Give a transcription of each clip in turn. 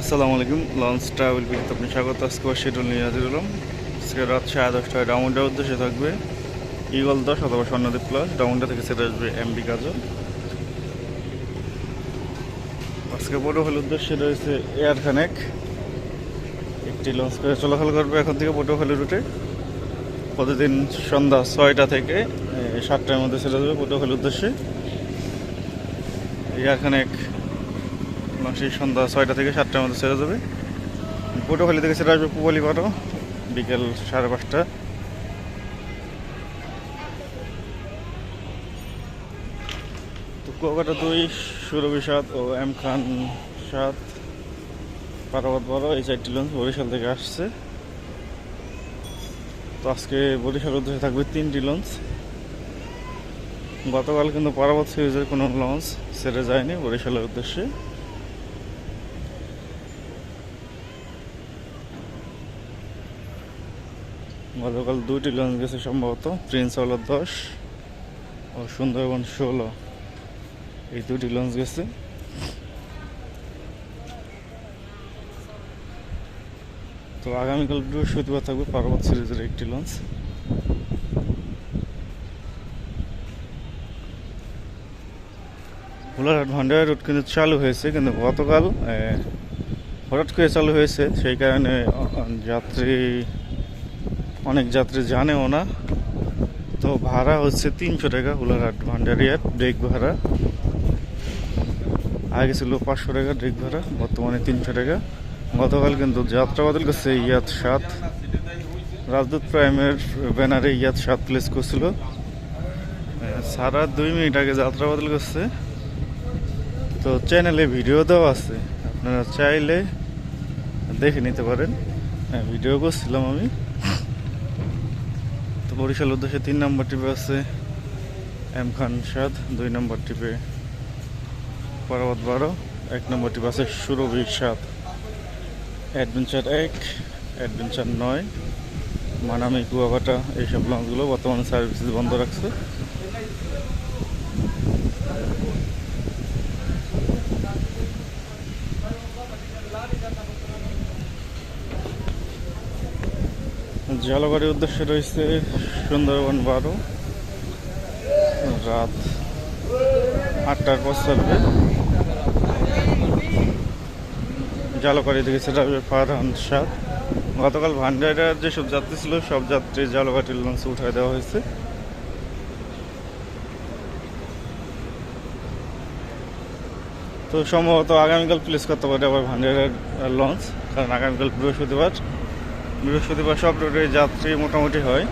আসসালামু আলাইকুম launch travel বিলিতে আপনি স্বাগত। আজকে শিডিউল নিয়ে হাজির হলাম। আজকে রাত সাড়ে দশটায় ডাউনটার উদ্দেশ্যে থাকবে ইগল দশ অথবা স্বর্ণদ্বীপ প্লাস ডাউনটা থেকে সেটা আসবে এমবি কাজল আজকে বড় হল উদ্দেশ্যে রয়েছে এয়ার কানেক একটি লঞ্চ করে চলাচল করবে এখন থেকে পটুয়াখালী রুটে প্রতিদিন সন্ধ্যা ছয়টা থেকে সাতটার মধ্যে ছেড়ে যাবে পটুয়াখালীর উদ্দেশ্যে। এয়ার কানেক সেই সন্ধ্যা ছয়টা থেকে সাতটার মধ্যে ছেড়ে যাবে। পটুয়াখালী থেকে ছেড়ে আসবে পুবালি পাড়ো বিকেল সাড়ে পাঁচটা। তো কুয়াকাটা দুই, সুরভি সাত ও এম খান সাত। পারাবাদ বারো, এই চারটি লঞ্চ বরিশাল থেকে আসছে। তো আজকে বরিশাল উদ্দেশ্যে থাকবে তিনটি লঞ্চ। গতকাল কিন্তু পারাবাদ সিরিজের কোনো লঞ্চ ছেড়ে যায়নি বরিশালের উদ্দেশ্যে। গতকাল দুইটি লঞ্চ গেছে সম্ভবত প্রিন্স হলো দশ ও সুন্দরবন ষোলো। এই দুটি লঞ্চ গেছে। তো আগামীকাল বৃহস্পতিবার থাকবে পার্বত সিরিজের একটি লঞ্চ ভোলারহাট ভান্ডার রুট কিন্তু চালু হয়েছে, কিন্তু গতকাল হঠাৎ করে চালু হয়েছে, সেই কারণে যাত্রী অনেক যাত্রী জানেও না। তো ভাড়া হচ্ছে তিনশো টাকা হুলারহাট ভান্ডারিয়ার ডেক ভাড়া। আগে ছিল পাঁচশো টাকা ডেক ভাড়া, বর্তমানে তিনশো টাকা। গতকাল কিন্তু যাত্রা বদল করছে ইয়াদ সাত। রাজদূত প্রাইমের ব্যানারে ইয়াদ সাত প্লেস করছিল। সারা দুই মিনিট আগে যাত্রা বদল করছে। তো চ্যানেলে ভিডিও দেওয়া আছে। আপনারা চাইলে দেখে নিতে পারেন। হ্যাঁ ভিডিও করছিলাম আমি। বরিশাল উদ্দেশ্যে তিন নম্বর টিপে আছে এম খান সাদ, দুই নম্বর টিপে পরাবত বারো, এক নম্বর টিপে আছে সুরভীর সাত অ্যাডভেঞ্চার এক, অ্যাডভেঞ্চার নয়, মানামি কুয়াকাটা এইসব লঞ্চগুলো বর্তমানে সার্ভিসেস বন্ধ রাখছে। জলবাড়ির উদ্দেশ্যে রয়েছে সুন্দরবন বারো। রাত আটটার পর ছাড়বে জালকারি থেকে ফারহান সাত গতকাল ভান্ডারের যেসব যাত্রী ছিল, সব যাত্রী জালকাটির লঞ্চে উঠায় দেওয়া হয়েছে। তো সম্ভবত আগামীকাল প্লেস করতে পারে আবার ভান্ডারের লঞ্চ, কারণ আগামীকাল বৃহস্পতিবার বৃহস্পতিবার সব রোডে যাত্রী মোটামুটি হয়।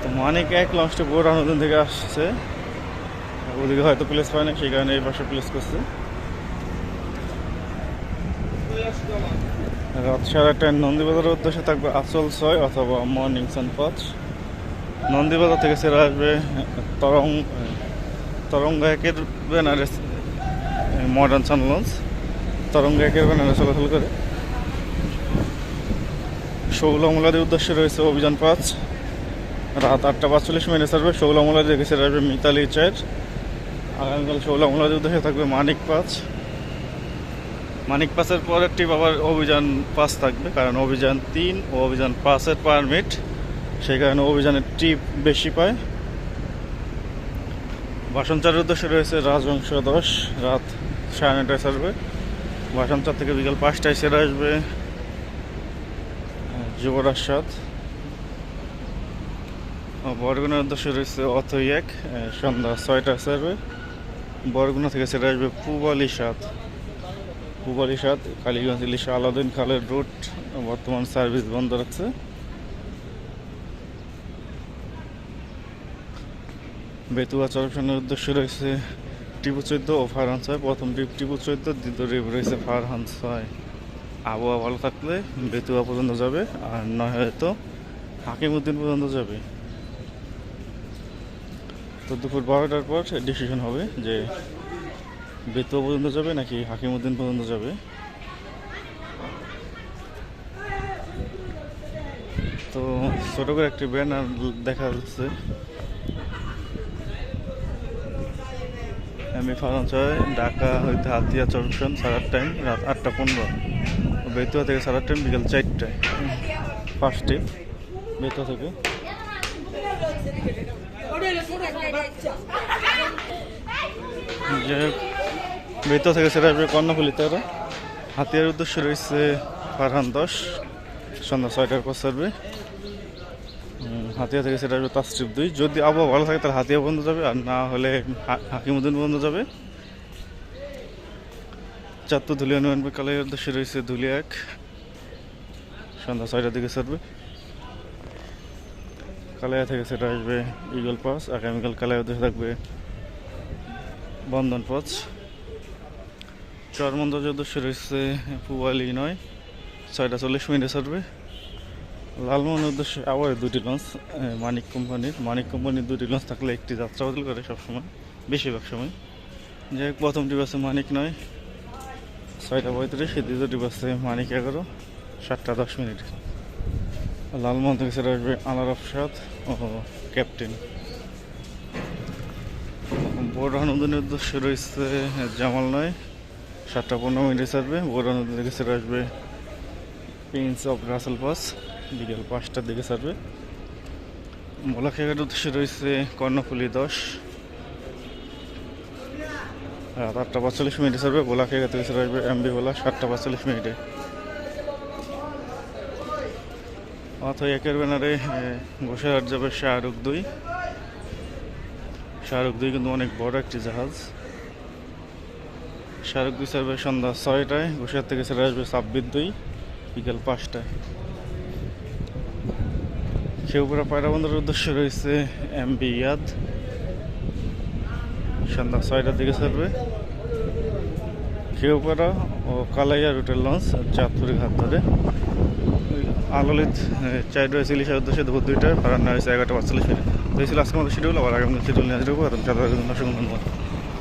তো মানিক এক লঞ্চটা পুরো নতুন থেকে আসছে। ওদিকে হয়তো প্লেস পায় না, সেই কারণে এই পাশে প্লেস করছে। রাত সাড়ে আটটায় নন্দীবাজারের উদ্দেশ্যে থাকবে আসল ছয় অথবা মর্নিং সান পাঁচ। নন্দীবাজার থেকে সেরা আসবে তরং তরঙ্গ একের ব্যানারে মডার্ন সান লঞ্চ তরঙ্গ একের ব্যানারে চলাচল করে। শৌলামুলাদের উদ্দেশ্যে রয়েছে অভিযান পাঁচ। রাত আটটা পাঁচচল্লিশ মিনিটে ছাড়বে শৌলামুলা সেরা আসবে মিতালি চার আগামীকাল শৌলামুলাদের উদ্দেশ্যে থাকবে মানিক পাঁচ। মানিক পাঁচের টিপ আবার অভিযান পাঁচ থাকবে, কারণ অভিযান তিন ও অভিযান পাঁচের পারমিট সেই কারণে অভিযানের টিপ বেশি পায়। বাসন বাসনচারের উদ্দেশ্যে রয়েছে রাজবংশ দশ, রাত সাড়ে নটায় ছাড়বে বাসনচার থেকে বিকাল পাঁচটায় সেরে আসবে যুবরাজ সাত বরগুনার উদ্দেশ্যে রয়েছে অথই এক সন্ধ্যা ছয়টা ছাড়বে বরগুনা থেকে সেরে আসবে পুবালি সাত। পুবালি সাত, কালীগঞ্জ, ইলিশা আলাউদ্দিন খালের রুট, বর্তমান সার্ভিস বন্ধ রাখছে বেতুয়া চরপশনের উদ্দেশ্যে রয়েছে টিপু চৈদ্দ ও ফারহান ছয় প্রথম টিপু চৈদ্দ দ্বিতীয় ট্রিপ রয়েছে ফারহান ছয় আবহাওয়া ভালো থাকলে বেতুয়া পর্যন্ত যাবে, আর নয় হয়তো হাকিমউদ্দিন পর্যন্ত যাবে। তো দুপুর বারোটার পর ডিসিশন হবে যে বেতুয়া পর্যন্ত যাবে নাকি হাকিমউদ্দিন পর্যন্ত যাবে। তো ছোট করে একটি ব্যানার দেখা যাচ্ছে। আমি ফারান ছয় ঢাকা হইতে হাতিয়া জংশন সাড়ে টাইম রাত আটটা পনেরো। বেতুয়া থেকে সাড়ে টাইম বিকেল চারটায়। ফার্স্ট ট্রিপ বেতুয়া থেকে। যে বেতুয়া থেকে সেটা আসবে কর্ণফুলি তারা হাতিয়ার উদ্দেশ্য রয়েছে ফারহান দশ সন্ধ্যা ছয়টার পর উম, হাতিয়া থেকে সেটা আসবে তাস্ট্রিপ দুই। যদি আবহাওয়া ভালো থাকে, তাহলে হাতিয়া বন্ধ যাবে, আর না হলে হা- হাকিমুদ্দিন বন্ধ যাবে। চারটো ধুলিয়া নয় কালের উদ্দেশ্যে রয়েছে ধুলিয়া এক। সন্ধ্যা ছয়টার দিকে সারবে কালাইয়া থেকে সেটা আসবে ইগল পাস আগামীকাল কালাইয়া উদ্দেশ্যে থাকবে বন্ধন পাস চরমন্দ উদ্দেশ্যে রয়েছে পুয়ালি নয়। ছয়টা চল্লিশ মিনিটে সারবে লালমোহনের উদ্দেশ্যে আবার দুটি লঞ্চ মানিক কোম্পানির। মানিক কোম্পানির দুটি লঞ্চ থাকলে একটি যাত্রা বদল করে সবসময়, বেশিরভাগ সময়। যাই হোক প্রথমটি বাসে মানিক নয়। ছয়টা পঁয়ত্রিশ দ্বিতীয়টি বাসে মানিক এগারো, সাতটা দশ মিনিট। লালমোহন থেকে সেটা আসবে আনার সাদ ও ক্যাপ্টেন বোরহান উদ্দিনের উদ্দেশ্যে রয়েছে জামাল নয়, সাতটা পনেরো মিনিটে ছাড়বে। বোরহান উদ্দিন থেকে সেটা আসবে প্রিন্স অফ রাসেল পাস বিকেল পাঁচটার দিকে ছাড়বে। মোলাখেঘাট উদ্দেশ্যে রয়েছে কর্ণফুলি দশ। রাত আটটা পাঁচচল্লিশ মিনিটে ছাড়বে বোলাখেঘাট থেকে আসবে এমবি বোলা সাতটা পাঁচচল্লিশ মিনিটে। অথবা একের ব্যানারে গোসাইহাট যাবে শাহরুখ দুই। শাহরুখ দুই কিন্তু অনেক বড় একটি জাহাজ। শাহরুখ দুই ছাড়বে সন্ধ্যা ছয়টায় গোসাইহাট থেকে ছেড়ে আসবে ছাব্বিশ দুই, বিকেল পাঁচটায়। খেউপুরা পায়রা বন্দরের উদ্দেশ্যে রয়েছে এমবি ইয়াদ। সন্ধ্যা ছয়টার দিকে ছাড়বে খেউপাড়া ও কালাইয়া রুটের লঞ্চ চাঁদপুরি ঘাট ধরে। আলোলিত রয়েছে ইলিশের উদ্দেশ্যে দুপুর দুইটায় ভাড়া নেওয়া এগারোটা পাঁচচল্লিশ মিনিট। তো আজকে আমাদের শিডিউল আবার আগামী শিডিউল নিয়ে আসব আর দর্শক ধন্যবাদ